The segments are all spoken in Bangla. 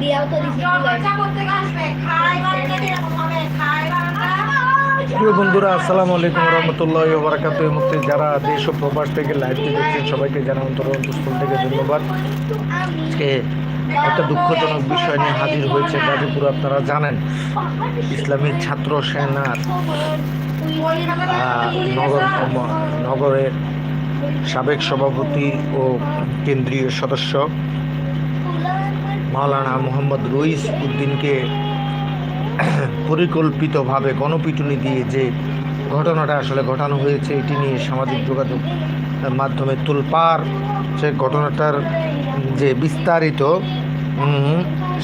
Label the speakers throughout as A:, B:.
A: দিয়াও তো
B: প্রিয় বন্ধুরা আসসালামু আলাইকুম রহমতুল্লাহ বারাকাত এই মুহূর্তে যারা দেশ ও প্রবাস থেকে লাইভটি দেখছেন সবাইকে জানা অন্তরস্থল থেকে ধন্যবাদ। আজকে একটা দুঃখজনক বিষয় নিয়ে হাজির হয়েছে গাজীপুর আপনারা জানেন। ইসলামী ছাত্র সেনার নগর নগরের সাবেক সভাপতি ও কেন্দ্রীয় সদস্য। মাওলানা মোহাম্মদ রইস উদ্দিনকে পরিকল্পিতভাবে গণপিটুনি দিয়ে যে ঘটনাটা আসলে ঘটানো হয়েছে, এটি নিয়ে সামাজিক যোগাযোগ মাধ্যমে তুলপার সে ঘটনাটার যে বিস্তারিত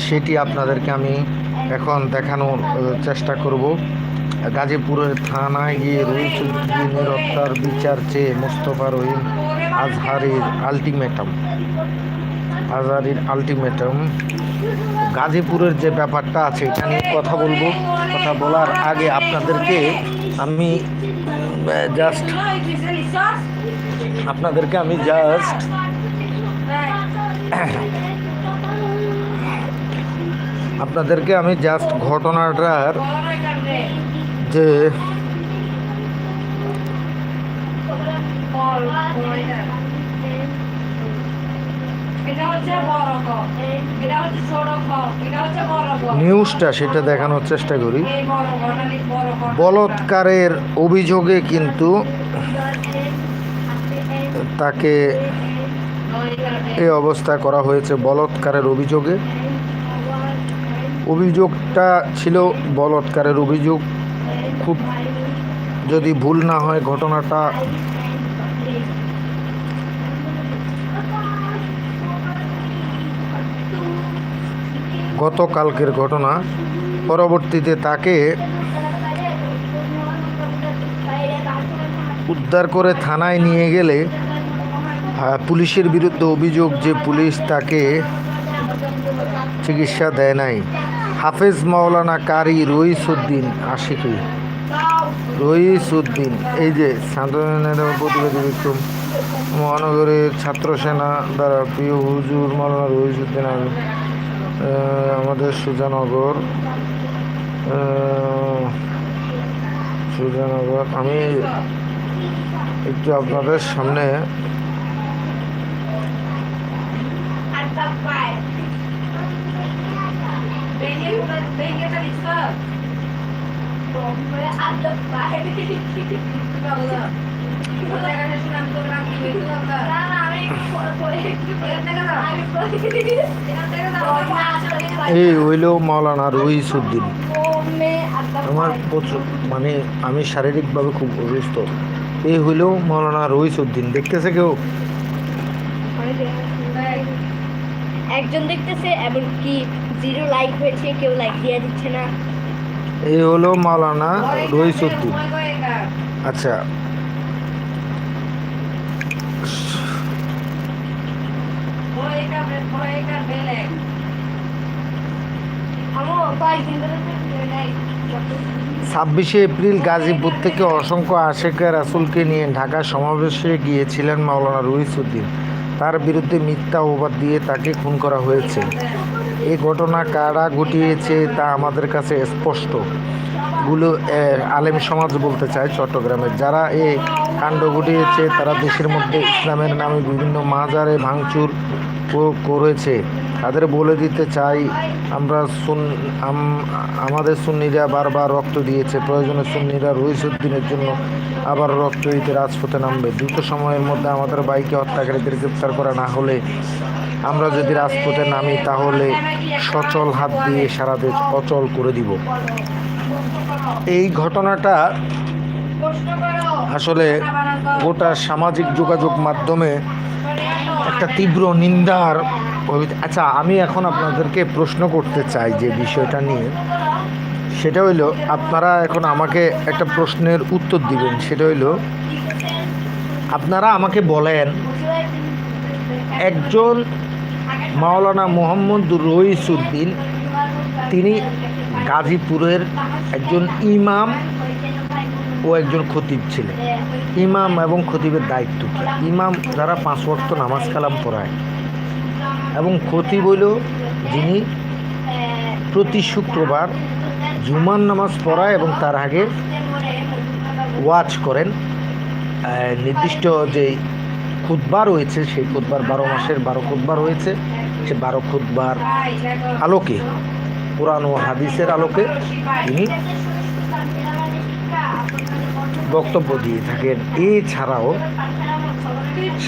B: সেটি আপনাদেরকে আমি এখন দেখানোর চেষ্টা করব। গাজীপুরের থানায় গিয়ে রইসুদ্দিনের হত্যার বিচার চেয়ে মোস্তফা রহিম আজহারের আলটিমেটাম আজহারের আলটিমেটাম গাজীপুরের যে ব্যাপারটা আছে, এটা নিয়ে কথা বলব। কথা বলার আগে আপনাদেরকে আমি জাস্ট আপনাদেরকে আমি জাস্ট আপনাদেরকে আমি জাস্ট ঘটনাটার যে
C: এটা হচ্ছে বড় ক এটা হচ্ছে ছোট খ এটা হচ্ছে বড় ক
B: নিউজটা সেটা দেখানোর চেষ্টা করি। বলৎকারের অভিযোগে কিন্তু তাকে এই অবস্থা করা হয়েছে বলৎকারের অভিযোগে। অভিযোগটা ছিল বলৎকারের অভিযোগ। খুব যদি ভুল না হয় ঘটনাটা গতকালকের ঘটনা। পরবর্তীতে তাকে উদ্ধার করে থানায় নিয়ে গেলে পুলিশের বিরুদ্ধে অভিযোগ যে পুলিশ তাকে চিকিৎসা দেয় নাই। হাফেজ মাওলানা কারি রইসুদ্দিন আশিকি। রইসুদ্দিন এই যে সাধারণের প্রতিবাদী বিক্রম মহানগরের ছাত্র সেনা দ্বারা প্রিয় হুজুর মাওলানা রইসুদ্দিন আহ, আমাদের সুজানগর সুজানগর আমি একটু আপনাদের সামনে এই হইল মাওলানা রইসুদ্দিন আমার প্রচুর মানে আমি শারীরিকভাবে খুব অসুস্থ। এই হইল মাওলানা রইসুদ্দিন দেখতেছে কেউ?
A: একজন দেখতেছে এমনকি জিরো লাইক হয়েছে কেউ লাইক দিয়ে দিচ্ছে না।
B: এই হলো মাওলানা রইসুদ্দিন আচ্ছা
A: আমো কয়েকদিন ধরে তো নাই
B: ছাব্বিশে এপ্রিল গাজীপুর থেকে অসংখ্য আশেখা রাসুলকে নিয়ে ঢাকা সমাবেশে গিয়েছিলেন মাওলানা রইসুদ্দিন তার বিরুদ্ধে মিথ্যা অপবাদ দিয়ে তাকে খুন করা হয়েছে। এ ঘটনা কারা ঘটিয়েছে তা আমাদের কাছে স্পষ্ট। গুলো আলেম সমাজ বলতে চায় চট্টগ্রামের। যারা এ কাণ্ড ঘটিয়েছে তারা দেশের মধ্যে ইসলামের নামে বিভিন্ন মাজারে ভাঙচুর করেছে। তাদের বলে দিতে চাই, আমরা সুন আমাদের সুন্নিরা বারবার রক্ত দিয়েছে। প্রয়োজনে সুন্নিরা রইসুদ্দিনের জন্য আবার রক্ত দিতে রাজপথে নামবে। দ্রুত সময়ের মধ্যে আমাদের বাইকে হত্যাকারীদের গ্রেপ্তার করা না হলে আমরা যদি রাজপথে নামি, তাহলে সচল হাত দিয়ে সারা দেশ অচল করে দিব। এই ঘটনাটা আসলে গোটা সামাজিক যোগাযোগ মাধ্যমে একটা তীব্র নিন্দার আচ্ছা আমি এখন আপনাদেরকে প্রশ্ন করতে চাই যে বিষয়টা নিয়ে। সেটা হইল, আপনারা এখন আমাকে একটা প্রশ্নের উত্তর দিবেন। সেটা হইল, আপনারা আমাকে বলেন, একজন মাওলানা মোহাম্মদ রইসুদ্দিন, তিনি গাজীপুরের একজন ইমাম ও একজন খতিব ছিলেন ইমাম এবং খতিবের দায়িত্ব কি? ইমাম যারা পাঁচ ওয়াক্ত নামাজ কালাম পড়ায়। এবং খতিব হইল যিনি প্রতি শুক্রবার জুমার নামাজ পড়ায় এবং তার আগে ওয়াচ করেন। নির্দিষ্ট যে খুতবা রয়েছে সেই খুতবার বারো মাসের বারো খুতবা রয়েছে। সে বারো খুতবার আলোকে কোরআন ও হাদিসের আলোকে তিনি বক্তব্য দিয়ে থাকেন। এছাড়াও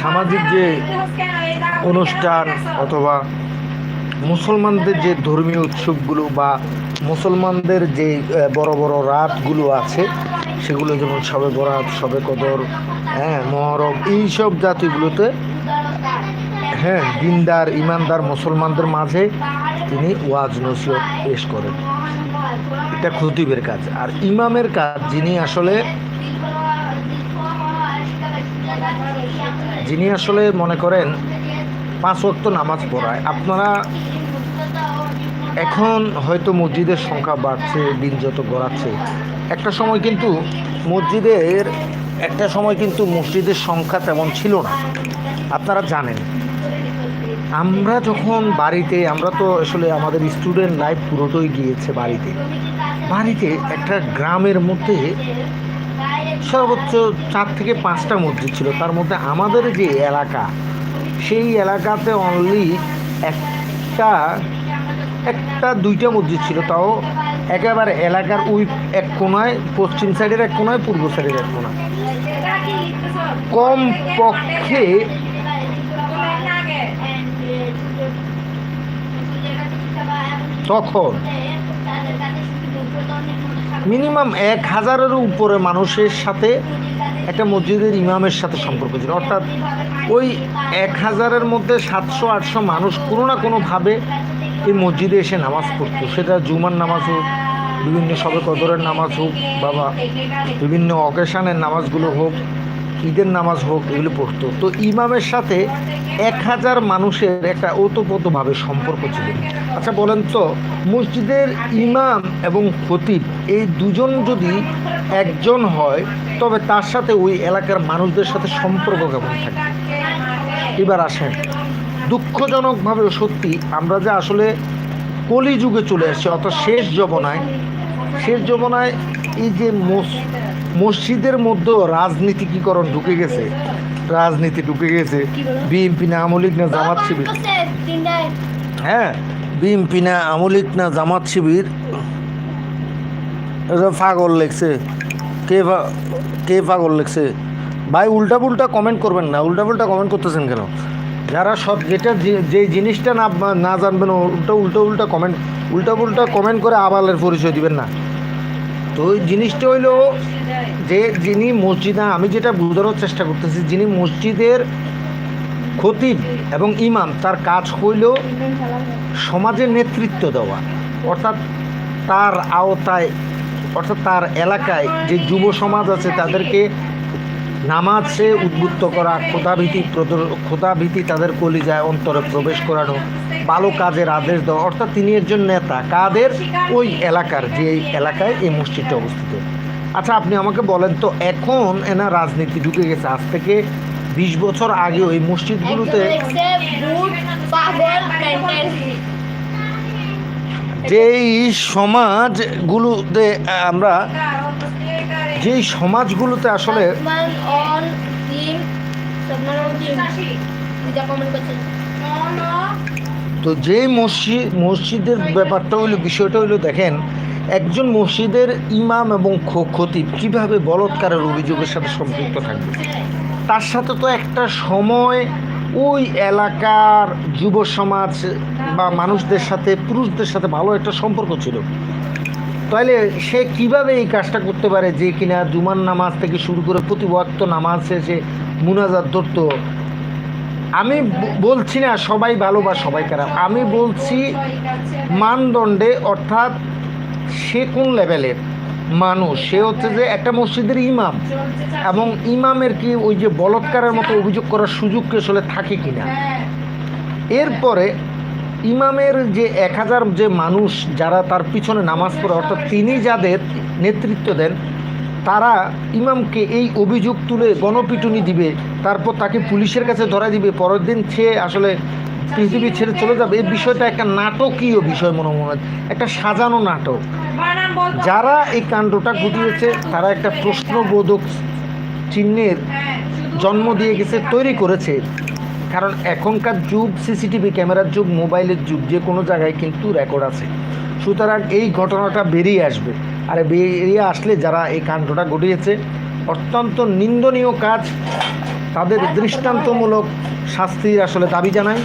B: সামাজিক যে অনুষ্ঠান অথবা মুসলমানদের যে ধর্মীয় উৎসবগুলো বা মুসলমানদের যে বড় বড় রাতগুলো আছে, সেগুলো যেমন সবে বরাত, সবে কদর হ্যাঁ মহরম, এইসব জাতিগুলোতে হ্যাঁ দিনদার, ইমানদার মুসলমানদের মাঝে তিনি ওয়াজ নসিহত পেশ করেন। এটা খতিবের কাজ। আর ইমামের কাজ যিনি আসলে যিনি আসলে মনে করেন পাঁচ ওয়াক্ত নামাজ পড়ায়, আপনারা এখন হয়তো মসজিদের সংখ্যা বাড়ছে, দিন যত গড়াচ্ছে। একটা সময় কিন্তু মসজিদের, একটা সময় কিন্তু মসজিদের সংখ্যা তেমন ছিল না। আপনারা জানেন। আমরা যখন বাড়িতে, আমরা তো আসলে আমাদের স্টুডেন্ট লাইফ পুরোটাই গিয়েছে বাড়িতে। বাড়িতে একটা গ্রামের মধ্যে সর্বোচ্চ চার থেকে পাঁচটা মসজিদ ছিল। তার মধ্যে আমাদের যে এলাকা, সেই এলাকাতে অনলি একটা একটা দুইটা মসজিদ ছিল। তাও একেবারে এলাকার ওই এক কোনায় পশ্চিম সাইডের এক কোনায় পূর্ব সাইডের এক কোনায় কম পক্ষে তখন মিনিমাম এক হাজারের উপরে মানুষের সাথে একটা মসজিদের ইমামের সাথে সম্পর্ক ছিল। অর্থাৎ ওই এক হাজারের মধ্যে সাতশো, আটশো মানুষ কোনো না কোনোভাবে এই মসজিদে এসে নামাজ পড়তো। সেটা জুমার নামাজ হোক, বিভিন্ন সবে কদরের নামাজ হোক বাবা বিভিন্ন অকেশানের নামাজগুলো হোক ঈদের নামাজ হোক, এগুলো পড়তো। তো ইমামের সাথে এক হাজার মানুষের একটা ওতপ্রোতভাবে সম্পর্ক ছিল। আচ্ছা বলেন তো, মসজিদের ইমাম এবং খতিব, এই দুজন যদি একজন হয়, তবে তার সাথে ওই এলাকার মানুষদের সাথে সম্পর্ক কেমন থাকে? এবার আসেন। দুঃখজনকভাবে সত্যি, আমরা যে আসলে কলিযুগে চলে আসছি, অর্থাৎ শেষ জবনায় শেষ জবনায় এই যে মস- মসজিদের মধ্যেও রাজনীতিকীকরণ ঢুকে গেছে? রাজনীতি ঢুকে গেছে। বিএনপি না আমলিক না জামাত শিবির? হ্যাঁ বিএনপি না আমলিক না জামাত শিবির? এটা পাগল লেগছে। কে কে পাগল লেগছে? ভাই উল্টা পুল্টা কমেন্ট করবেন না। উল্টা পুল্টা কমেন্ট করতেছেন কেন? যারা সব যেটা যে জিনিসটা না না জানবেন, উল্টো উল্টো, উল্টা কমেন্ট উল্টা পুল্টা কমেন্ট করে আবালের পরিচয় দিবেন না। তো ওই জিনিসটা হইল যে যিনি মসজিদে, আমি যেটা বোঝানোর চেষ্টা করতেছি, যিনি মসজিদের খতিব এবং ইমাম, তার কাজ হইল সমাজের নেতৃত্ব দেওয়া। অর্থাৎ তার আওতায়, অর্থাৎ তার এলাকায় যে যুব সমাজ আছে, তাদেরকে নামাজে উদ্বুদ্ধ করা ক্ষোধাভীতি ক্ষোধাভীতি তাদের কলিজায় অন্তরে প্রবেশ করানো ভালো কাজের আদেশ দেওয়া, অর্থাৎ তিনি একজন নেতা। কাদের? ওই এলাকার যে এলাকায় এই মসজিদটা অবস্থিত। আচ্ছা আপনি আমাকে বলেন তো, এখন এনা রাজনীতি ঢুকে গেছে। আজ থেকে বিশ বছর আগে ওই মসজিদগুলোতে যেই সমাজগুলোতে আমরা যেই সমাজগুলোতে আসলে তো যেই মসজিদ, মসজিদের ব্যাপারটা হইল, বিষয়টা হইল দেখেন, একজন মসজিদের ইমাম এবং খতিব কীভাবে বলৎকারের অভিযোগের সাথে সম্পৃক্ত থাকবে? তার সাথে তো একটা সময় ওই এলাকার যুব সমাজ বা মানুষদের সাথে, পুরুষদের সাথে ভালো একটা সম্পর্ক ছিল। তাহলে সে কীভাবে এই কাজটা করতে পারে যে কিনা জুমার নামাজ থেকে শুরু করে প্রতি ওয়াক্ত নামাজ শেষে মুনাজাত ধরতো? আমি বলছি না সবাই ভালো বা সবাই খারাপ। আমি বলছি মানদণ্ডে, অর্থাৎ সে কোন লেভেলের মানুষ? সে হচ্ছে যে একটা মসজিদের ইমাম। এবং ইমামের কি ওই যে বলৎকারের মতো অভিযোগ করার সুযোগ কি আসলে থাকে কি না এরপরে ইমামের যে এক হাজার যে মানুষ যারা তার পিছনে নামাজ পড়ে, অর্থাৎ তিনি যাদের নেতৃত্ব দেন তারা ইমামকে এই অভিযোগ তুলে গণপিটুনি দিবে, তারপর তাকে পুলিশের কাছে ধরা দিবে। পরের দিন সে আসলে পৃথিবী ছেড়ে চলে যাবে। এই বিষয়টা একটা নাটকীয় বিষয় মনে মনে। একটা সাজানো নাটক। যারা এই কাণ্ডটা ঘটিয়েছে, তারা একটা প্রশ্নবোধক চিহ্নের জন্ম দিয়ে গেছে, তৈরি করেছে। কারণ এখনকার যুগ, সিসিটিভি ক্যামেরার যুগ, মোবাইলের যুগ, যে কোনো জায়গায় কিন্তু রেকর্ড আছে। সুতরাং এই ঘটনাটা বেরিয়ে আসবে। আর বেরিয়ে আসলে যারা এই কাণ্ডটা ঘটিয়েছে অত্যন্ত নিন্দনীয় কাজ তাদের দৃষ্টান্তমূলক শাস্তির আসলে দাবি
C: দিবে?